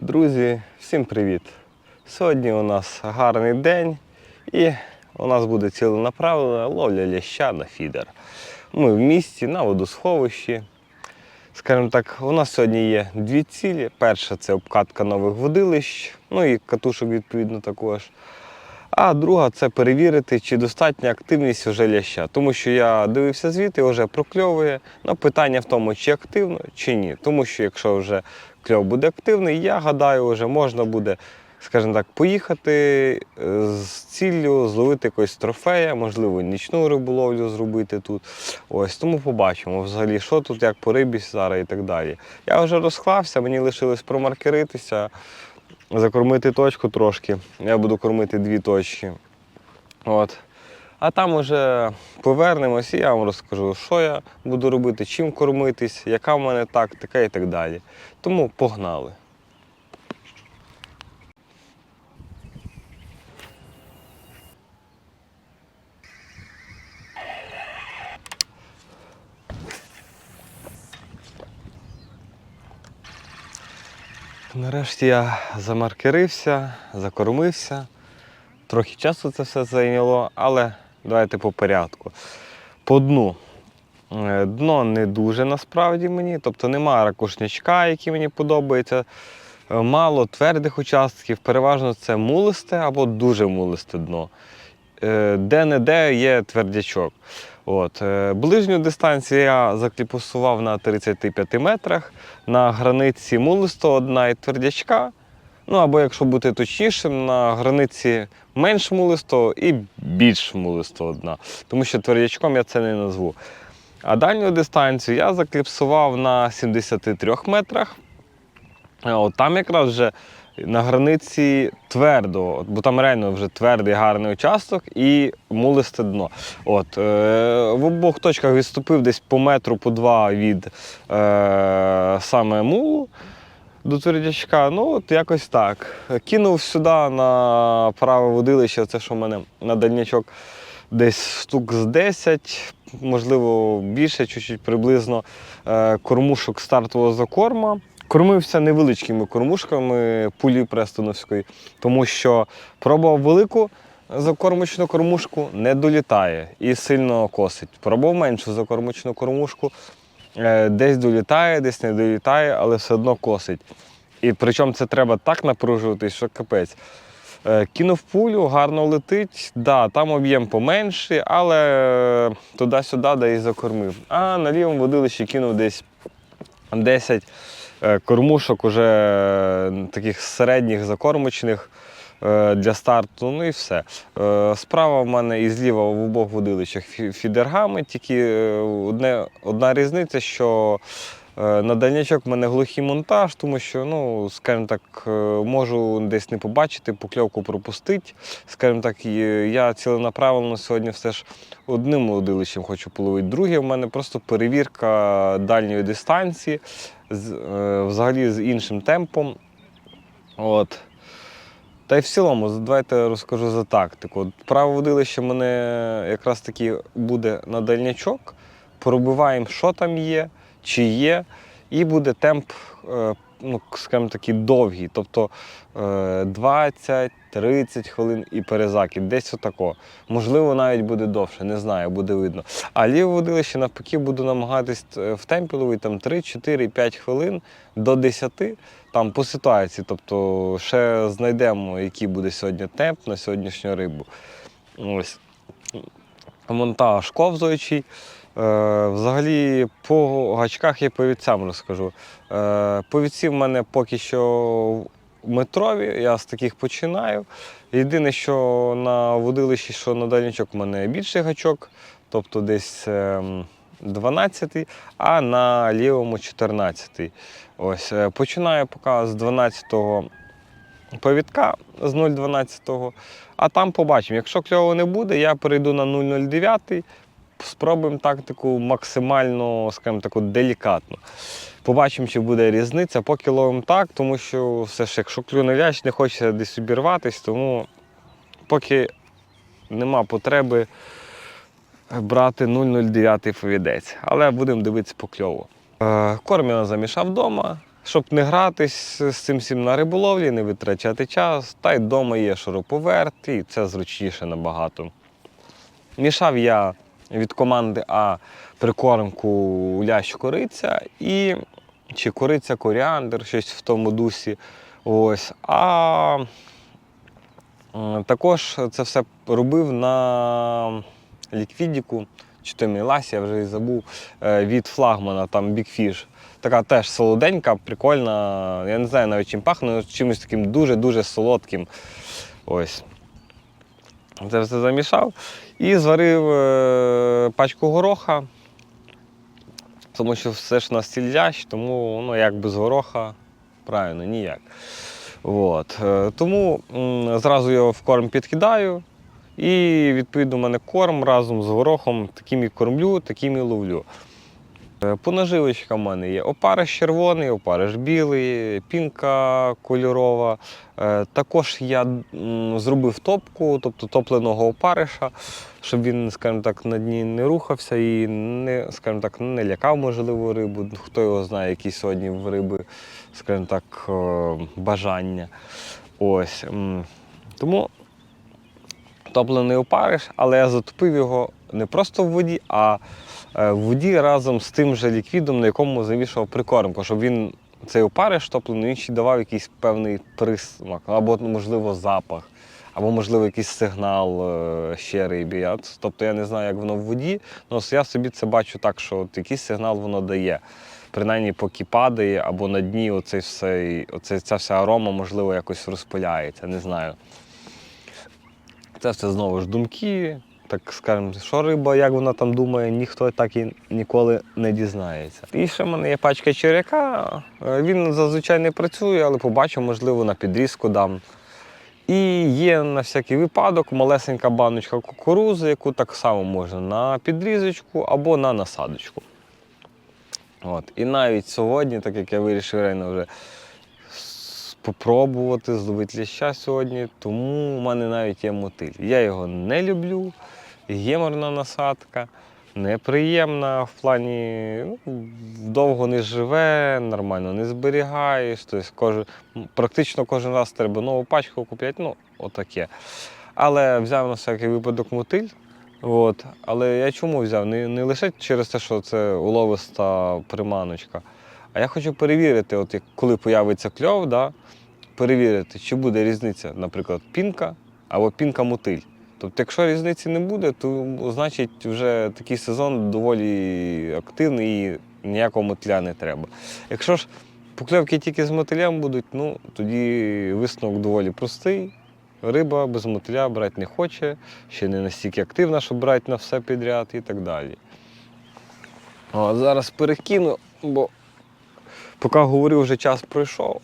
Друзі, всім привіт! Сьогодні у нас гарний день і у нас буде ціленаправлена ловля ляща на фідер. Ми в місті на водосховищі. Скажімо так, у нас сьогодні є дві цілі. Перша це обкатка нових водилищ, ну і катушок відповідно також. А друга це перевірити, чи достатня активність вже ляща. Тому що я дивився звідти, вже прокльовує. Ну, питання в тому, чи активно, чи ні. Тому що якщо вже кльов буде активний, я гадаю, вже можна буде, скажімо так, поїхати е, з ціллю зловити якогось трофея, можливо, нічну риболовлю зробити тут. Ось тому побачимо взагалі, що тут, як по рибі зараз і так далі. Я вже розклався, мені лишилось промаркеритися закормити точку трошки. Я буду кормити дві точки. От. А там уже повернемось і я вам розкажу, що я буду робити, чим кормитись, яка в мене тактика і так далі. Тому погнали. Нарешті я замаркерився, закормився. Трохи часу це все зайняло, але давайте по порядку. По дну. Е, Дно не дуже насправді мені, тобто немає ракушнячка, який мені подобається. Е, Мало твердих участків, переважно це мулисте або дуже мулисте дно. Е, Де-не-де є твердячок. От. е, Ближню дистанцію я закліпусував на 35 метрах. На границі мулистого і твердячка. Ну або якщо бути точнішим, на границі менш мулистого і більш мулистого дна. Тому що твердячком я це не назву. А дальню дистанцію я закліпсував на 73 метрах. А От там якраз вже на границі твердо, бо там реально вже твердий гарний участок і мулисте дно. От, е, в обох точках відступив десь по метру, по два від е, саме мулу до твердячка. Ну, от якось так. Кинув сюди на праве водилище, це що в мене на дальнячок десь штук з 10, можливо, більше, чуть-чуть приблизно е, кормушок стартового закорма. Кормився невеличкими кормушками пулі Престоновської, тому що пробував велику закормочну кормушку, не долітає і сильно косить. Пробував меншу закормочну кормушку, е, десь долітає, десь не долітає, але все одно косить. І причому це треба так напружуватись, що капець. Е, Кинув пулю, гарно летить. Да, там об'єм поменший, але туди-сюди да і закормив. А на лівому водилищі кинув десь 10 е, кормушок уже е, таких середніх закормочних е, для старту. Ну і все. Е, Справа в мене і зліва в обох водилищах фідергами, тільки е, одне, одна різниця, що е, на дальнячок в мене глухий монтаж, тому що, ну, скажімо так, е, можу десь не побачити, покльовку пропустити. Скажімо так, я ціленаправленно сьогодні все ж одним водилищем хочу половити. Друге, в мене просто перевірка дальньої дистанції, з, е, взагалі з іншим темпом. От. Та й в цілому, давайте розкажу за тактику. От Праве водилище мене якраз таки буде на дальнячок. Пробиваємо, що там є, чи є, і буде темп, е, ну, скажімо такий, довгий. Тобто е, 20-30 хвилин і перезакид. Десь отако. Можливо, навіть буде довше, не знаю, буде видно. А ліве водилище навпаки буду намагатись е, в темпі ловити там 3, 4, 5 хвилин до 10 там по ситуації. Тобто ще знайдемо, який буде сьогодні темп на сьогоднішню рибу. Ось. Монтаж ковзуючий. Е, взагалі по гачках і повідцям розкажу. Е, повідці в мене поки що метрові, я з таких починаю. Єдине, що на водилищі, що на дальничок, у мене більший гачок, тобто десь ем, 12, а на лівому 14. Ось, е, починаю поки з 12-го повідка з 0,12, а там побачимо. Якщо кльово не буде, я перейду на 0,09, спробуємо тактику максимально, скажімо таку, делікатно. Побачимо, чи буде різниця, поки ловимо так, тому що все ж, якщо клюне лящ, не хочеться десь обірватись, тому поки нема потреби брати 0,09 повідець. Але будемо дивитися по кльову. Е, замішав вдома. щоб не гратись з цим всім на риболовлі, не витрачати час. Та й вдома є шуруповерт, і це зручніше набагато. Мішав я від команди А прикормку лящ кориця і чи кориця коріандр, щось в тому дусі. Ось. А також це все робив на ліквідіку, чи то Міласі, я вже і забув, е, від флагмана, там Fish. Така теж солоденька, прикольна. Я не знаю навіть чим пахне, але чимось таким дуже-дуже солодким. Ось. Це все замішав і зварив е, пачку гороха, тому що все ж у нас сільлящ, тому ну, як без гороха, правильно, ніяк. От. е, Тому зразу його в корм підкидаю. І відповідно у мене корм разом з горохом таким і кормлю, таким і ловлю. Е, По наживочкам у мене є опариш червоний, опариш білий, пінка кольорова. Е, Також я зробив топку, тобто топленого опариша, щоб він, скажімо так, на дні не рухався і не, скажімо так, не лякав, можливо, рибу. Хто його знає, які сьогодні в риби, скажімо так, е, бажання. Ось. Тому топлений опариш, але я затопив його не просто в воді, а в воді разом з тим же ліквідом, на якому завішував прикормку, щоб він цей опариш топлений, ще давав якийсь певний присмак, або, можливо, запах, або, можливо, якийсь сигнал е, ще рибі. Тобто я не знаю, як воно в воді, але я собі це бачу так, що от якийсь сигнал воно дає. Принаймні, поки падає, або на дні оцей все, оцей, ця вся арома, можливо, якось розпиляється, не знаю. Це все знову ж думки. Так скажемо, що риба, як вона там думає, ніхто так і ніколи не дізнається. І ще в мене є пачка черяка. Е, Він зазвичай не працює, але побачу, можливо, на підрізку дам. І є на всякий випадок малесенька баночка кукурузи, яку так само можна на підрізочку або на насадочку. От. І навіть сьогодні, так як я вирішив реально вже спробувати зловити ляща сьогодні, тому у мене навіть є мотиль. Я його не люблю, геморна насадка, неприємна в плані ну, довго не живе, нормально не зберігаєш. Тобто кожен, практично кожен раз треба нову пачку купляти, ну, отаке. Але взяв на всякий випадок мотиль. От. Але я чому взяв? Не, не лише через те, що це уловиста приманочка. А я хочу перевірити, от як, коли появиться кльов, да, перевірити, чи буде різниця, наприклад, пінка або пінка-мотиль. Тобто, якщо різниці не буде, то значить вже такий сезон доволі активний і ніякого мотиля не треба. Якщо ж покльовки тільки з мотилем будуть, ну тоді висновок доволі простий. Риба без мотиля брати не хоче, ще не настільки активна, щоб брати на все підряд і так далі. О, зараз перекину, бо поки говорю, вже час пройшов.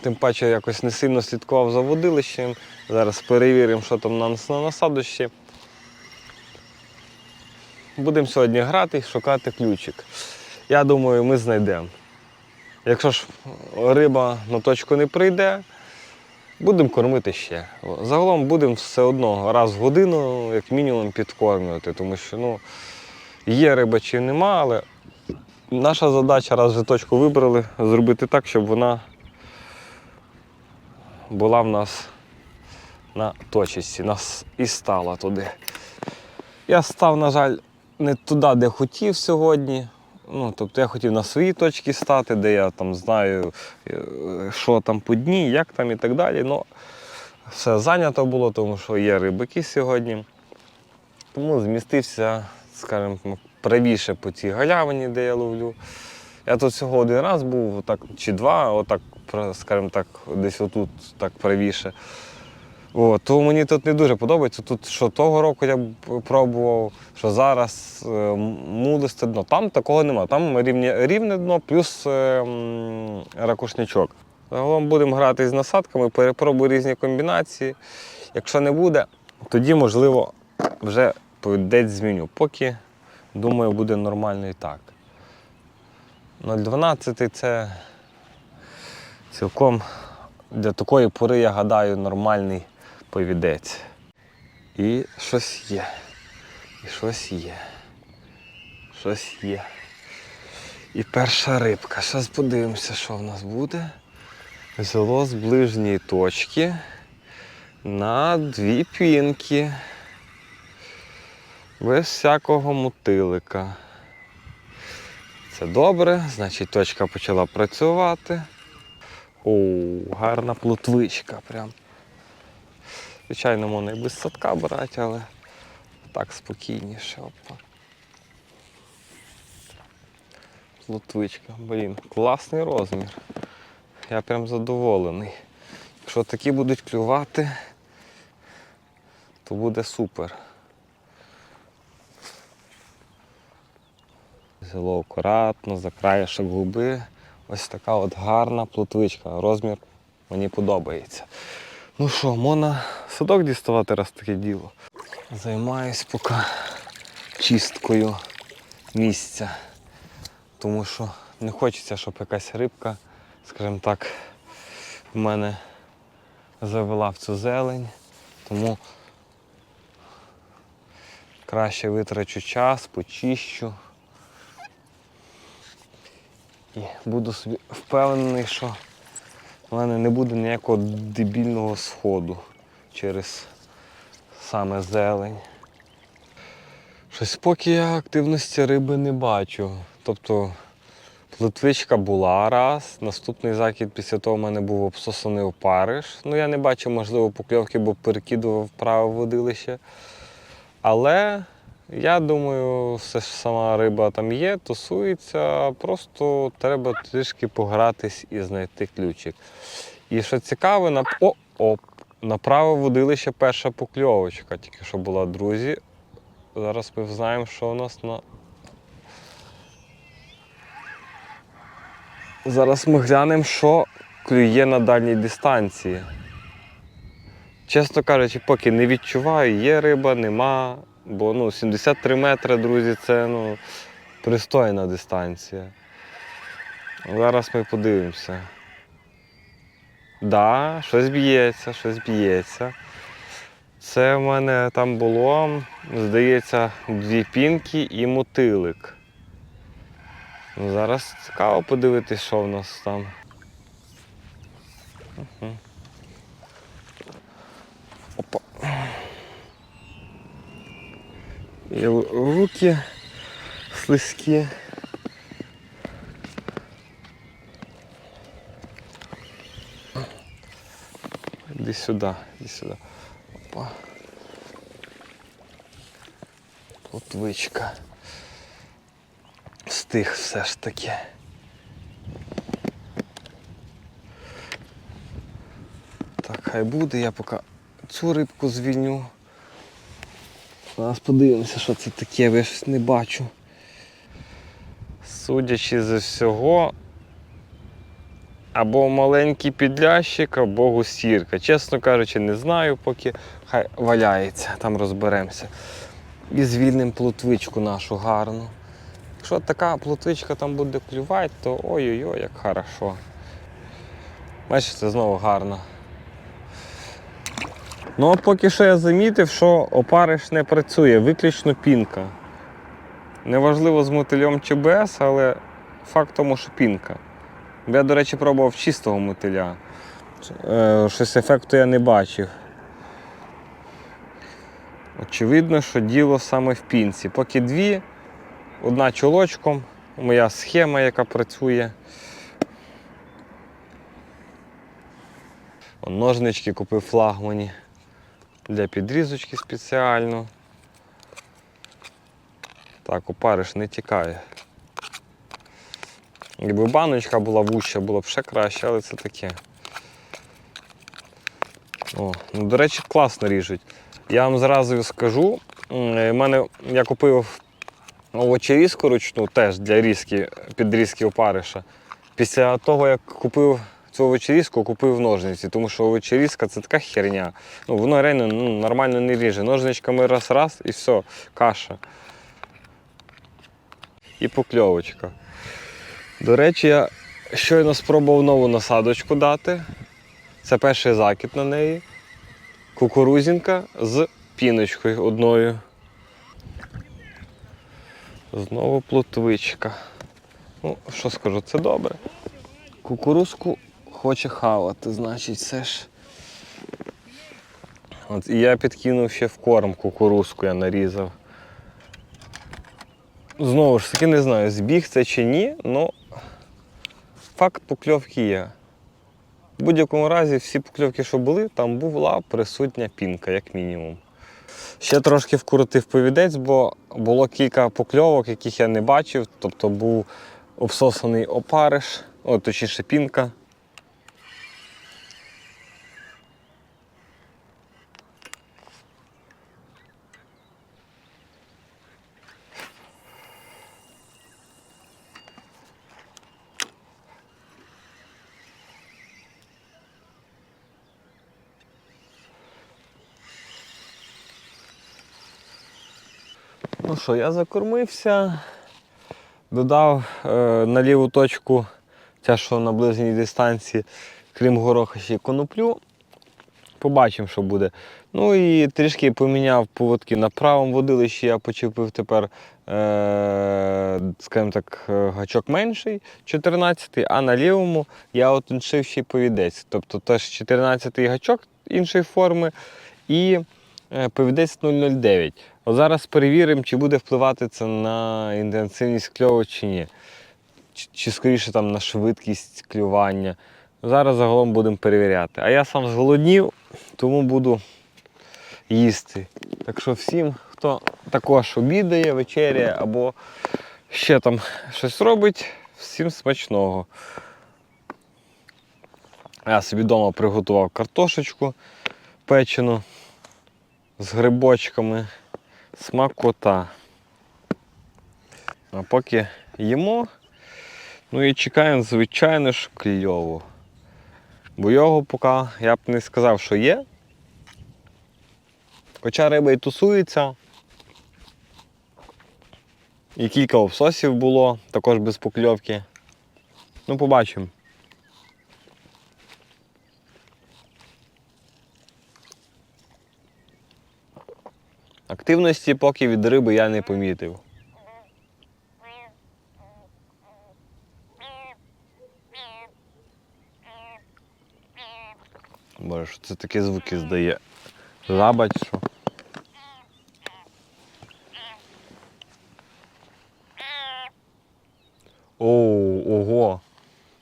Тим паче якось не сильно слідкував за водилищем. Зараз перевіримо, що там на нас на насадощі. Будемо сьогодні грати і шукати ключик. Я думаю, ми знайдемо. Якщо ж риба на точку не прийде, будемо кормити ще. Загалом будемо все одно раз в годину, як мінімум, підкормлювати, тому що ну, є риба чи нема, але наша задача, раз вже точку вибрали, зробити так, щоб вона була в нас на точці, нас і стала туди. Я став, на жаль, не туди, де хотів сьогодні. Ну, тобто я хотів на своїй точці стати, де я там знаю, е, що там по дні, як там і так далі. Ну, все зайнято було, тому що є рибаки сьогодні. Тому змістився, скажімо, правіше по цій галявині, де я ловлю. Я тут всього один раз був, отак, чи два, отак, скажімо так, десь отут так правіше. О, то мені тут не дуже подобається. Тут що того року я пробував, що зараз е, мулисте дно. Там такого нема. Там рівне, рівне дно плюс е, м, ракушничок. Загалом будемо грати з насадками, перепробую різні комбінації. Якщо не буде, тоді, можливо, вже десь зміню. Поки, думаю, буде нормально і так. 0,12 це цілком для такої пори, я гадаю, нормальний повідець. І щось є. І щось є. щось є. І перша рибка. Зараз подивимося, що в нас буде. Взяло з ближньої точки на дві пінки. Без всякого мотилика. Це добре, значить точка почала працювати. О, гарна плотвичка прям. Звичайно, можна і без садка брати, але так спокійніше. Опа. Плотвичка, блін, класний розмір. Я прям задоволений. Якщо такі будуть клювати, то буде супер. Взяло акуратно, за краєшок губи. Ось така от гарна плотвичка. Розмір мені подобається. Ну що, можна садок діставати раз таке діло. Займаюсь поки чисткою місця. Тому що не хочеться, щоб якась рибка, скажімо так, в мене завела в цю зелень. Тому краще витрачу час, почищу. І буду собі впевнений, що в мене не буде ніякого дебільного сходу через саме зелень. Щось поки я активності риби не бачу. Тобто плотвичка була раз, наступний закид після того в мене був обсосаний опариш. Ну я не бачив, можливо, покльовки, бо перекидував праве водилище. Але я думаю, все ж сама риба там є, тусується, просто треба трішки погратись і знайти ключик. І що цікаве, на о, о, на праве водилище перша покльовочка, тільки що була, друзі. Зараз ми знаємо, що у нас на. Зараз ми глянемо, що клює на дальній дистанції. Чесно кажучи, поки не відчуваю, є риба, нема. Бо ну, 73 метри, друзі, це ну, пристойна дистанція. Зараз ми подивимося. Да, щось б'ється, щось б'ється. Це в мене там було, здається, дві пінки і мотилик. Ну, Зараз цікаво подивитися, що в нас там. Опа. І руки слизькі. Іди сюди, іди сюди. Опа. Плотвичка. Стих все ж таки. Так, хай буде, я поки цю рибку звільню. Зараз подивимося, що це таке, я щось не бачу. Судячи з всього, або маленький підлящик, або гусірка. Чесно кажучи, не знаю, поки хай валяється, там розберемося. І звільнимо плотвичку нашу гарну. Якщо така плотвичка там буде клювати, то ой-ой-ой, як хорошо. Бачите, знову гарно. Ну от поки що я замітив, що опариш не працює, виключно пінка. Неважливо з мотилем чи без, але факт тому, що пінка. Я, до речі, пробував чистого мотиля. Е, Щось ефекту я не бачив. Очевидно, що діло саме в пінці. Поки дві, одна чолочком, моя схема, яка працює. Ножнички купив флагмані для підрізочки спеціально. Так, опариш не тікає. Якби баночка була вуща, було б ще краще, але це таке. О, ну, до речі, класно ріжуть. Я вам зразу скажу, е, в мене я купив овочерізку ручну теж для різки, підрізки опариша. Після того, як купив цю овочерізку, купив ножниці, тому що овочерізка це така херня. Ну, воно реально ну, нормально не ріже. Ножничками раз-раз і все, каша. І покльовочка. До речі, я щойно спробував нову насадочку дати. Це перший закид на неї. Кукурузінка з піночкою одною. Знову плотвичка. Ну, що скажу, це добре. Кукурузку хоче хавати, значить, все ж. От, і я підкинув ще в корм кукурузку, я нарізав. Знову ж таки, не знаю, збіг це чи ні, але факт покльовки є. В будь-якому разі всі покльовки, що були, там була присутня пінка, як мінімум. Ще трошки вкрутив повідець, бо було кілька покльовок, яких я не бачив. Тобто був обсосаний опариш, о, точніше пінка. Що, я закормився, додав е, на ліву точку, те, що на ближній дистанції, крім гороха, ще й коноплю. Побачимо, що буде. Ну і трішки поміняв поводки на правому водилищі. Я почепив тепер, е, скажімо так, е, гачок менший, 14 а на лівому я отоншив ще й повідець. Тобто теж 14-й гачок іншої форми і е, повідець 009. От зараз перевіримо, чи буде впливати це на інтенсивність кльову чи ні. Чи, чи скоріше там на швидкість клювання. Зараз загалом будемо перевіряти. А я сам зголоднів, тому буду їсти. Так що всім, хто також обідає, вечеряє або ще там щось робить, всім смачного. Я собі вдома приготував картошечку печену з грибочками. Смакота. А поки їмо, ну і чекаємо, звичайно ж, кльову. Бо його поки я б не сказав, що є. Хоча риба і тусується. І кілька обсосів було, також без покльовки. Ну, побачимо. Активності поки від риби я не помітив. Боже, це такі звуки здає. Жаба чи що? Оу, ого.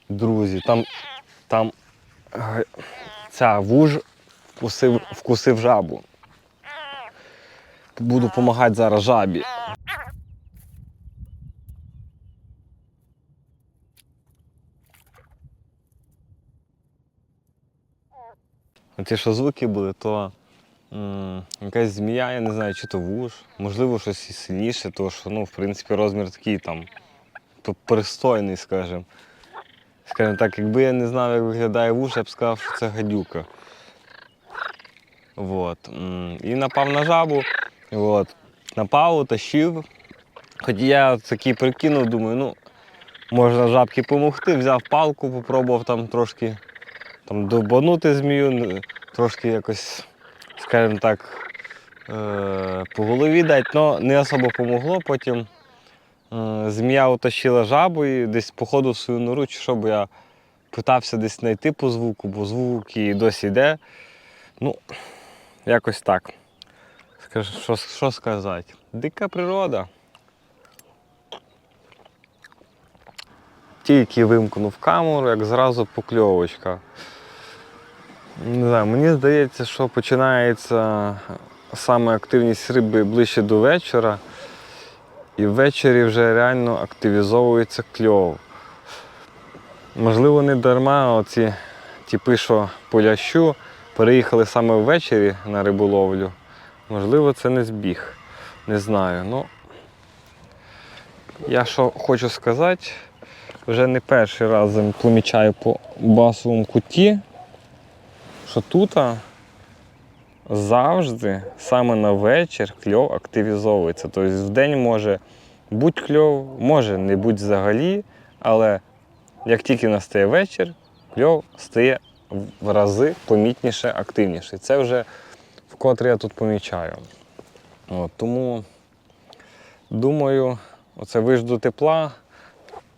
Друзі, там, там ця вуж вкусив, вкусив жабу. Буду допомагати зараз жабі. Ті, що звуки були, то м, якась змія, я не знаю, чи то вуж, можливо, щось і сильніше, тому що, ну, в принципі, розмір такий там пристойний, скажімо. Скажімо так, якби я не знав, як виглядає вуж, я б сказав, що це гадюка. Вот. І напав на жабу. От. Напав, утащив. Хоч я такий прикинув, думаю, ну, можна жабки допомогти, взяв палку, попробував там трошки там, довбанути змію, трошки якось, скажімо так, е- по голові дати, але не особо помогло. Потім е- змія утащила жабу і десь по в свою нору, чи що, бо я питався десь знайти по звуку, бо звук і досі йде. Ну, якось так. Що, що сказати? Дика природа. Тільки вимкнув камеру, як зразу покльовочка. Не знаю, мені здається, що починається саме активність риби ближче до вечора. І ввечері вже реально активізовується кльов. Можливо, не дарма оці тіпи, що по лящу, переїхали саме ввечері на риболовлю. Можливо, це не збіг. Не знаю. Ну, я що хочу сказати, вже не перший раз помічаю по басовому куті, що тут завжди саме на вечір кльов активізовується. Тобто в день може будь кльов, може не будь взагалі, але як тільки настає вечір, кльов стає в рази помітніше, активніше. Це вже вкотре я тут помічаю. От, тому думаю, оце вижду тепла,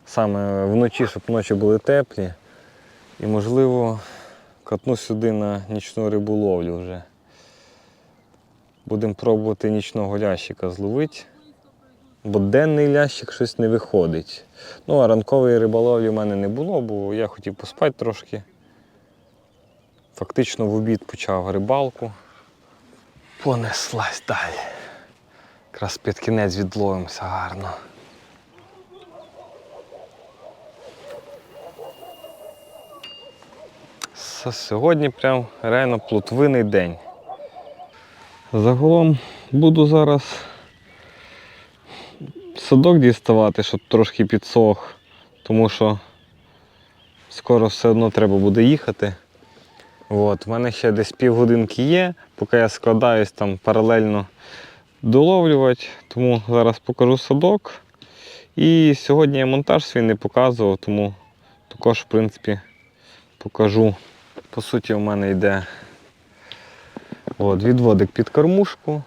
саме вночі, щоб ночі були теплі. І можливо катну сюди на нічну риболовлю вже. Будемо пробувати нічного лящика зловити. Бо денний лящик щось не виходить. Ну, а ранкової риболовлі в мене не було, бо я хотів поспати трошки. Фактично в обід почав рибалку. Понеслась далі. Якраз під кінець відловимося гарно. Сьогодні прям реально плотвиний день. Загалом буду зараз садок діставати, щоб трошки підсох, тому що скоро все одно треба буде їхати. От, в мене ще десь півгодинки є, поки я складаюсь там паралельно доловлювати, тому зараз покажу садок. І сьогодні я монтаж свій не показував, тому також, в принципі, покажу. По суті, у мене йде от, відводик під кормушку.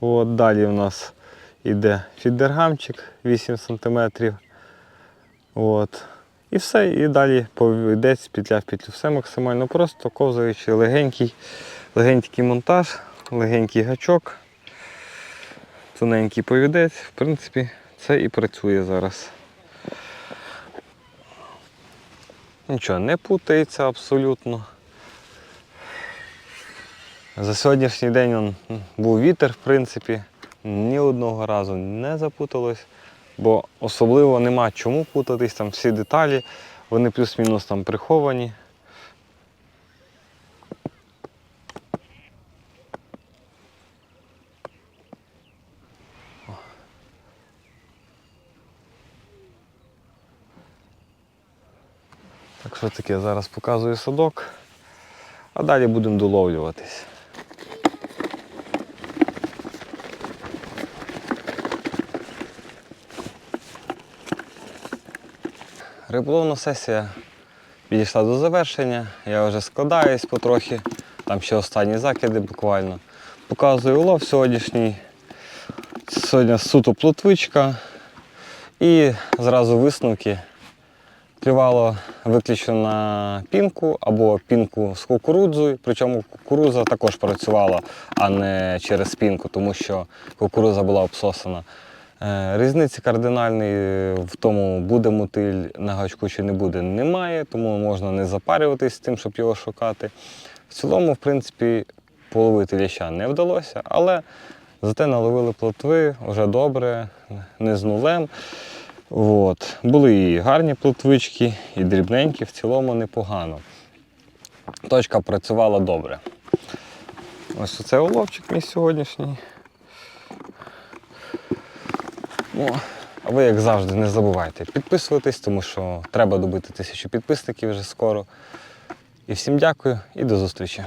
От, далі у нас йде фідергамчик 8 см. От. І все, і далі повідець, петля в петлю. Все максимально просто, ковзаючи, легенький, легенький монтаж, легенький гачок, тоненький повідець. В принципі, це і працює зараз. Нічого не путається абсолютно. За сьогоднішній день м, був вітер, в принципі, ні одного разу не запуталось, бо особливо нема чому путатись, там всі деталі, вони плюс-мінус там приховані. Так що таке, зараз показую садок, а далі будемо доловлюватись. Риболовна сесія підійшла до завершення. Я вже складаюсь потрохи. Там ще останні закиди буквально. Показую улов сьогоднішній. Сьогодні суто плотвичка. І зразу висновки. Клювало виключно на пінку або пінку з кукурудзою. Причому кукурудза також працювала, а не через пінку, тому що кукурудза була обсосана. Е, Різниці кардинальної в тому, буде мотиль на гачку чи не буде, немає, тому можна не запарюватись з тим, щоб його шукати. В цілому, в принципі, половити ляща не вдалося, але зате наловили плотви вже добре, не з нулем. От. Були і гарні плотвички, і дрібненькі, в цілому непогано. Точка працювала добре. Ось оце уловчик мій сьогоднішній. Ну, а ви, як завжди, не забувайте підписуватись, тому що треба добити тисячу підписників вже скоро. І всім дякую і до зустрічі.